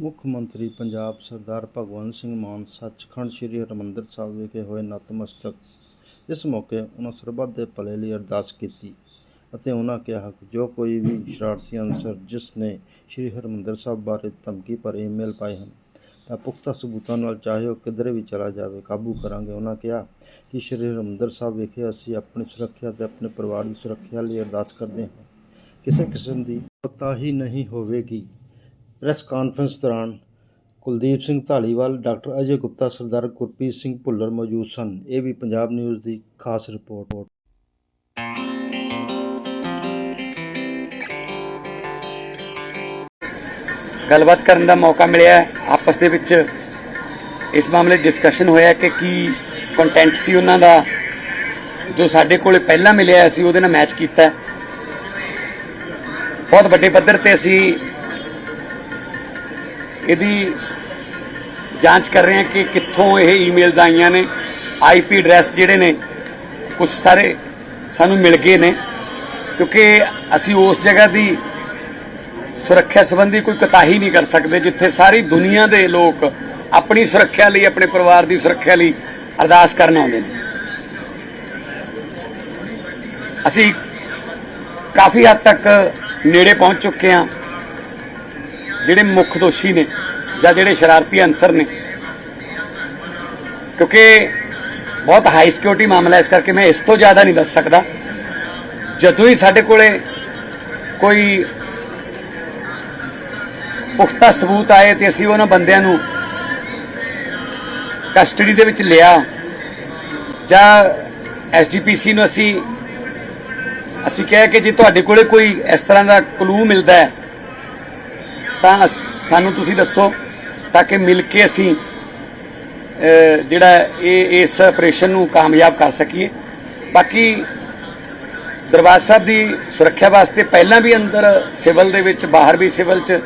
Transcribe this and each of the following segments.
ਮੁੱਖ ਮੰਤਰੀ ਪੰਜਾਬ ਸਰਦਾਰ ਭਗਵੰਤ ਸਿੰਘ ਮਾਨ ਸੱਚਖੰਡ ਸ੍ਰੀ ਹਰਿਮੰਦਰ ਸਾਹਿਬ ਵਿਖੇ ਹੋਏ ਨਤਮਸਤਕ, ਇਸ ਮੌਕੇ ਉਹਨਾਂ ਸਰਬੱਤ ਦੇ ਭਲੇ ਲਈ ਅਰਦਾਸ ਕੀਤੀ ਅਤੇ ਉਹਨਾਂ ਕਿਹਾ ਕਿ ਜੋ ਕੋਈ ਵੀ ਸ਼ਰਾਰਤੀ ਅਨਸਰ ਜਿਸ ਨੇ ਸ੍ਰੀ ਹਰਿਮੰਦਰ ਸਾਹਿਬ ਬਾਰੇ ਧਮਕੀ ਪਰ ਈਮੇਲ ਪਾਏ ਹਨ, ਤਾਂ ਪੁਖਤਾ ਸਬੂਤਾਂ ਨਾਲ ਚਾਹੇ ਉਹ ਕਿਧਰੇ ਵੀ ਚਲਾ ਜਾਵੇ, ਕਾਬੂ ਕਰਾਂਗੇ। ਉਹਨਾਂ ਕਿਹਾ ਕਿ ਸ੍ਰੀ ਹਰਿਮੰਦਰ ਸਾਹਿਬ ਵਿਖੇ ਅਸੀਂ ਆਪਣੀ ਸੁਰੱਖਿਆ ਤੇ ਆਪਣੇ ਪਰਿਵਾਰ ਦੀ ਸੁਰੱਖਿਆ ਲਈ ਅਰਦਾਸ ਕਰਦੇ ਹਾਂ। ਕਿਸੇ ਕਿਸਮ ਦੀ ਕੋਤਾਹੀ ਨਹੀਂ ਹੋਵੇਗੀ। ਪ੍ਰੈਸ ਕਾਨਫਰੰਸ ਦੌਰਾਨ ਕੁਲਦੀਪ ਸਿੰਘ ਧਾਲੀਵਾਲ, ਡਾਕਟਰ ਅਜੇ ਗੁਪਤਾ, ਸਰਦਾਰ ਗੁਰਪ੍ਰੀਤ ਸਿੰਘ ਭੁੱਲਰ ਮੌਜੂਦ ਸਨ। ਇਹ ਵੀ ਪੰਜਾਬ ਨਿਊਜ਼ ਦੀ ਖਾਸ ਰਿਪੋਰਟ। ਗੱਲਬਾਤ ਕਰਨ ਦਾ ਮੌਕਾ ਮਿਲਿਆ ਆਪਸ ਦੇ ਵਿੱਚ ਇਸ ਮਾਮਲੇ ਡਿਸਕਸ਼ਨ ਹੋਇਆ ਕਿ ਕੀ ਕੰਟੈਂਟ ਸੀ ਉਹਨਾਂ ਦਾ, ਜੋ ਸਾਡੇ ਕੋਲੇ ਪਹਿਲਾਂ ਮਿਲਿਆ ਸੀ, ਉਹਦੇ ਨਾਲ ਮੈਚ ਕੀਤਾ ਬਹੁਤ ਵੱਡੇ ਪੱਧਰ ਤੇ ਅਸੀਂ ਇਹਦੀ ਜਾਂਚ ਕਰ ਰਹੇ ਹਾਂ ਕਿ ਕਿੱਥੋਂ ਇਹ ਈਮੇਲਸ ਆਈਆਂ ਨੇ ਆਈਪੀ ਐਡਰੈਸ ਜਿਹੜੇ ਨੇ ਕੁਝ ਸਾਰੇ ਸਾਨੂੰ ਮਿਲ ਗਏ ਨੇ, ਕਿਉਂਕਿ ਅਸੀਂ ਉਸ ਜਗ੍ਹਾ ਦੀ ਸੁਰੱਖਿਆ ਸੰਬੰਧੀ ਕੋਈ ਕਤਾਹੀ ਨਹੀਂ ਕਰ ਸਕਦੇ, ਜਿੱਥੇ ਸਾਰੀ ਦੁਨੀਆ ਦੇ ਲੋਕ ਆਪਣੀ ਸੁਰੱਖਿਆ ਲਈ, ਆਪਣੇ ਪਰਿਵਾਰ ਦੀ ਸੁਰੱਖਿਆ ਲਈ ਅਰਦਾਸ ਕਰਨ ਆਉਂਦੇ ਨੇ। ਅਸੀਂ ਕਾਫੀ ਹੱਦ ਤੱਕ ਨੇੜੇ ਪਹੁੰਚ ਚੁੱਕੇ ਹਾਂ। ਜਿਹੜੇ ਮੁੱਖ ਦੋਸ਼ੀ ਨੇ ਜਾਂ ਜਿਹੜੇ ਸ਼ਰਾਰਤੀ ਅਨਸਰ ਨੇ। ਕਿਉਂਕਿ ਬਹੁਤ ਹਾਈ ਸਿਕਿਉਰਿਟੀ ਮਾਮਲਾ ਇਸ ਕਰਕੇ ਮੈਂ ਇਸ ਤੋਂ ਜ਼ਿਆਦਾ ਨਹੀਂ ਦੱਸ ਸਕਦਾ। ਜਦੋਂ ਹੀ ਸਾਡੇ ਕੋਲੇ ਕੋਈ ਪੁਖਤਾ ਸਬੂਤ ਆਏ ਤੇ ਅਸੀਂ ਉਹਨਾਂ ਬੰਦਿਆਂ ਨੂੰ ਕਸਟਡੀ ਦੇ ਵਿੱਚ ਲਿਆ ਜਾਂ ਐਸਜੀਪੀਸੀ ਨੂੰ ਅਸੀਂ ਅਸੀਂ ਕਿਹਾ ਕਿ ਜੇ ਤੁਹਾਡੇ ਕੋਲੇ ਕੋਈ ਇਸ ਤਰ੍ਹਾਂ ਦਾ ਕਲੂ ਮਿਲਦਾ ਹੈ ਤਾਂ ਸਾਨੂੰ ਤੁਸੀਂ ਦੱਸੋ, ਤਾਂ ਕਿ ਮਿਲ ਕੇ ਅਸੀਂ ਜਿਹੜਾ ਇਹ, ਇਸ ਆਪਰੇਸ਼ਨ ਨੂੰ ਕਾਮਯਾਬ ਕਰ ਸਕੀਏ। ਬਾਕੀ ਦਰਬਾਰ ਸਾਹਿਬ ਦੀ ਸੁਰੱਖਿਆ ਵਾਸਤੇ ਪਹਿਲਾਂ ਵੀ ਅੰਦਰ ਸਿਵਲ ਦੇ ਵਿੱਚ, ਬਾਹਰ ਵੀ ਸਿਵਲ 'ਚ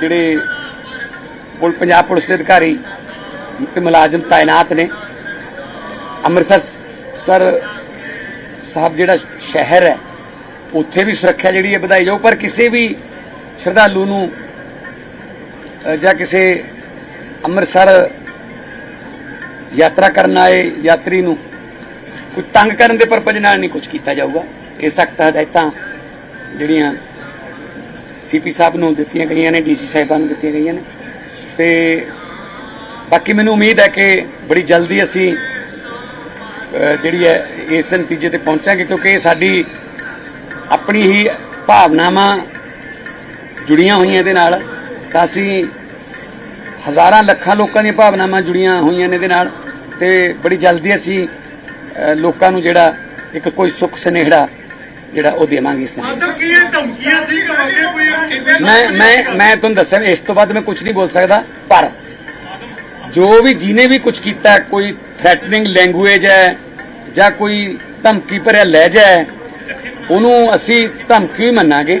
ਜਿਹੜੇ ਪੁਲ, ਪੰਜਾਬ ਪੁਲਿਸ ਦੇ ਅਧਿਕਾਰੀ ਤੇ ਮੁਲਾਜ਼ਮ ਤਾਇਨਾਤ ਨੇ। ਅੰਮ੍ਰਿਤਸਰ ਸਰ ਸਾਹਿਬ ਜਿਹੜਾ ਸ਼ਹਿਰ ਹੈ, ਉੱਥੇ ਵੀ ਸੁਰੱਖਿਆ ਜਿਹੜੀ ਹੈ ਵਧਾਈ ਜਾਊ, ਪਰ ਕਿਸੇ ਵੀ ਸ਼ਰਧਾਲੂ ਨੂੰ ਜਾਂ ਕਿਸੇ ਅੰਮ੍ਰਿਤਸਰ ਯਾਤਰਾ ਕਰਨ ਆਏ ਯਾਤਰੀ ਨੂੰ ਕੋਈ ਤੰਗ ਕਰਨ ਦੇ ਪਰਪਸ ਨਾਲ ਨਹੀਂ ਕੁਝ ਕੀਤਾ ਜਾਊਗਾ। ਇਹ ਸਖਤ ਹਦਾਇਤਾਂ ਜਿਹੜੀਆਂ ਸੀਪੀ ਸਾਹਿਬ ਨੂੰ ਦਿੱਤੀਆਂ ਗਈਆਂ ਨੇ ਡੀਸੀ ਸਾਹਿਬਾਨ ਨੂੰ ਦਿੱਤੀਆਂ ਗਈਆਂ ਨੇ। ਤੇ ਬਾਕੀ ਮੈਨੂੰ ਉਮੀਦ ਹੈ ਕਿ ਬੜੀ ਜਲਦੀ ਅਸੀਂ ਜਿਹੜੀ ਹੈ, ਇਸ ਨਤੀਜੇ ਤੇ ਪਹੁੰਚਾਂਗੇ, ਕਿਉਂਕਿ ਇਹ ਸਾਡੀ ਆਪਣੀ ਹੀ ਭਾਵਨਾਵਾਂ ਜੁੜੀਆਂ ਹੋਈਆਂ ਇਹਦੇ ਨਾਲ। ਤਾਂ ਅਸੀਂ ਹਜ਼ਾਰਾਂ ਲੱਖਾਂ ਲੋਕਾਂ ਦੀਆਂ ਭਾਵਨਾਵਾਂ ਜੁੜੀਆਂ ਹੋਈਆਂ ਨੇ ਇਹਦੇ ਨਾਲ ਤੇ ਬੜੀ ਜਲਦੀ ਅਸੀਂ ਲੋਕਾਂ ਨੂੰ ਜਿਹੜਾ ਇੱਕ ਕੋਈ ਸੁੱਖ ਸੁਨੇੜਾ ਜਿਹੜਾ ਉਹ ਦੇਵਾਂਗੇ ਇਸ ਨਾਲ। ਮੈਂ ਮੈਂ ਮੈਂ ਤੁਹਾਨੂੰ ਦੱਸਿਆ ਇਸ ਤੋਂ ਬਾਅਦ ਮੈਂ ਕੁਝ ਨਹੀਂ ਬੋਲ ਸਕਦਾ ਪਰ ਜੋ ਵੀ ਜਿਹਨੇ ਵੀ ਕੁਝ ਕੀਤਾ ਕੋਈ ਥ੍ਰੈਟਨਿੰਗ ਲੈਂਗੁਏਜ ਹੈ ਜਾਂ ਕੋਈ ਧਮਕੀ ਭਰਿਆ ਲਹਿਜਾ ਹੈ ਉਹਨੂੰ ਅਸੀਂ ਧਮਕੀ ਮੰਨਾਂਗੇ।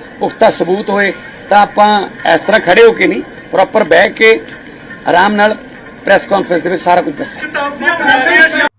ਪੁਖਤਾ ਸਬੂਤ ਹੋਏ, ਤਾਂ ਆਪਾਂ ਇਸ ਤਰ੍ਹਾਂ ਖੜੇ ਹੋ ਕੇ ਨਹੀਂ ਪ੍ਰੋਪਰ ਬਹਿ ਕੇ ਆਰਾਮ ਨਾਲ ਪ੍ਰੈਸ ਕਾਨਫਰੰਸ ਦੇ ਵਿੱਚ ਸਾਰਾ ਕੁਝ ਦੱਸਿਆ